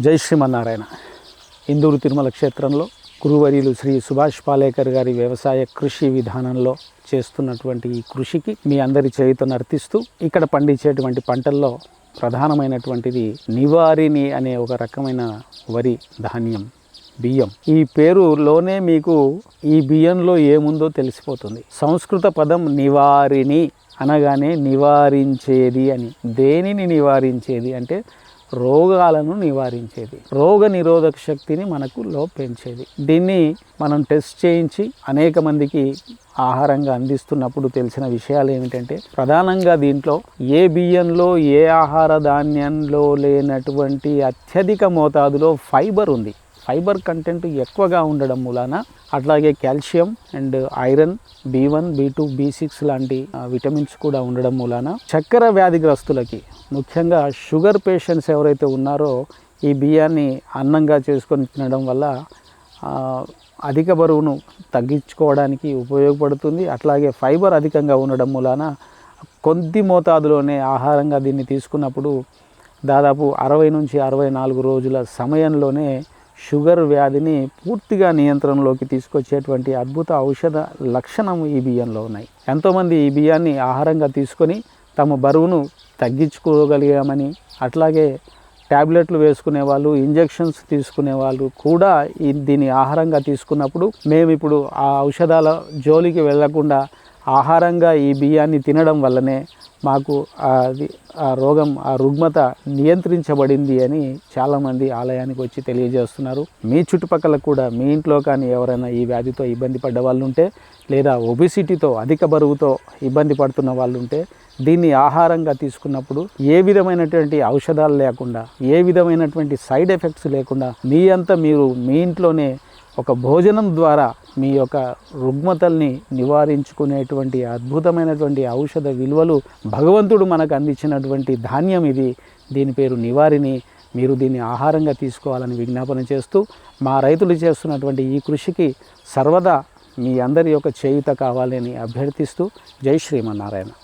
జై శ్రీమన్నారాయణ. ఇందూరు తిరుమల క్షేత్రంలో గురువర్యులు శ్రీ సుభాష్ పాలేకర్ గారి వ్యవసాయ కృషి విధానంలో చేస్తున్నటువంటి ఈ కృషికి మీ అందరి చేయుతను నర్తిస్తూ ఇక్కడ పండించేటువంటి పంటల్లో ప్రధానమైనటువంటిది నివారిని అనే ఒక రకమైన వరి ధాన్యం బియ్యం. ఈ పేరులోనే మీకు ఈ బియ్యంలో ఏముందో తెలిసిపోతుంది. సంస్కృత పదం నివారిని అనగానే నివారించేది అని. దేనిని నివారించేది అంటే రోగాలను నివారించేది. రోగ నిరోధక శక్తిని మనకు లో పెంచేది దీన్ని మనం టెస్ట్ చేయించి అనేక మందికి ఆహారంగా అందిస్తున్నప్పుడు తెలిసిన విషయాలు ఏమిటంటే ప్రధానంగా దీంట్లో ఏ బియ్యంలో ఏ ఆహార ధాన్యంలో లేనటువంటి అత్యధిక మోతాదులో ఫైబర్ ఉంది. ఫైబర్ కంటెంట్ ఎక్కువగా ఉండడం మూలాన అట్లాగే calcium and iron B one B two B six లాంటి విటమిన్స్ కూడా ఉండడం మూలాన చక్కెర వ్యాధిగ్రస్తులకి ముఖ్యంగా షుగర్ పేషెంట్స్ ఎవరైతే ఉన్నారో ఈ బియ్యాన్ని అన్నంగా చేసుకొని తినడం వల్ల అధిక బరువును తగ్గించుకోవడానికి ఉపయోగపడుతుంది. అట్లాగే ఫైబర్ అధికంగా ఉండడం మూలాన కొద్ది మోతాదులోనే ఆహారంగా దీన్ని తీసుకున్నప్పుడు దాదాపు అరవై నుంచి అరవై నాలుగు రోజుల సమయంలోనే షుగర్ వ్యాధిని పూర్తిగా నియంత్రణలోకి తీసుకొచ్చేటువంటి అద్భుత ఔషధ లక్షణం ఈ బియ్యంలో ఉన్నాయి. ఎంతోమంది ఈ బియ్యాన్ని ఆహారంగా తీసుకొని తమ బరువును తగ్గించుకోగలిగామని అట్లాగే ట్యాబ్లెట్లు వేసుకునే వాళ్ళు ఇంజెక్షన్స్ తీసుకునే వాళ్ళు కూడా దీన్ని ఆహారంగా తీసుకున్నప్పుడు మేము ఇప్పుడు ఆ ఔషధాల జోలికి వెళ్ళకుండా ఆహారంగా ఈ బియ్యాన్ని తినడం వల్లనే మాకు అది ఆ రోగం ఆ రుగ్మత నియంత్రించబడింది అని చాలామంది ఆలయానికి వచ్చి తెలియజేస్తున్నారు. మీ చుట్టుపక్కల కూడా మీ ఇంట్లో కానీ ఎవరైనా ఈ వ్యాధితో ఇబ్బంది పడ్డ వాళ్ళు ఉంటే లేదా ఒబిసిటీతో అధిక బరువుతో ఇబ్బంది పడుతున్న వాళ్ళు ఉంటే దీన్ని ఆహారంగా తీసుకున్నప్పుడు ఏ విధమైనటువంటి ఔషధాలు లేకుండా ఏ విధమైనటువంటి సైడ్ ఎఫెక్ట్స్ లేకుండా మీ అంతా మీరు మీ ఇంట్లోనే ఒక భోజనం ద్వారా మీ యొక్క రుగ్మతల్ని నివారించుకునేటువంటి అద్భుతమైనటువంటి ఔషధ విలువలు భగవంతుడు మనకు అందించినటువంటి ధాన్యం ఇది. దీని పేరు నివారిని మీరు దీన్ని ఆహారంగా తీసుకోవాలని విజ్ఞాపన చేస్తూ మా రైతులు చేస్తున్నటువంటి ఈ కృషికి సర్వదా మీ అందరి యొక్క చేయుత కావాలని అభ్యర్థిస్తూ జై శ్రీమన్నారాయణ.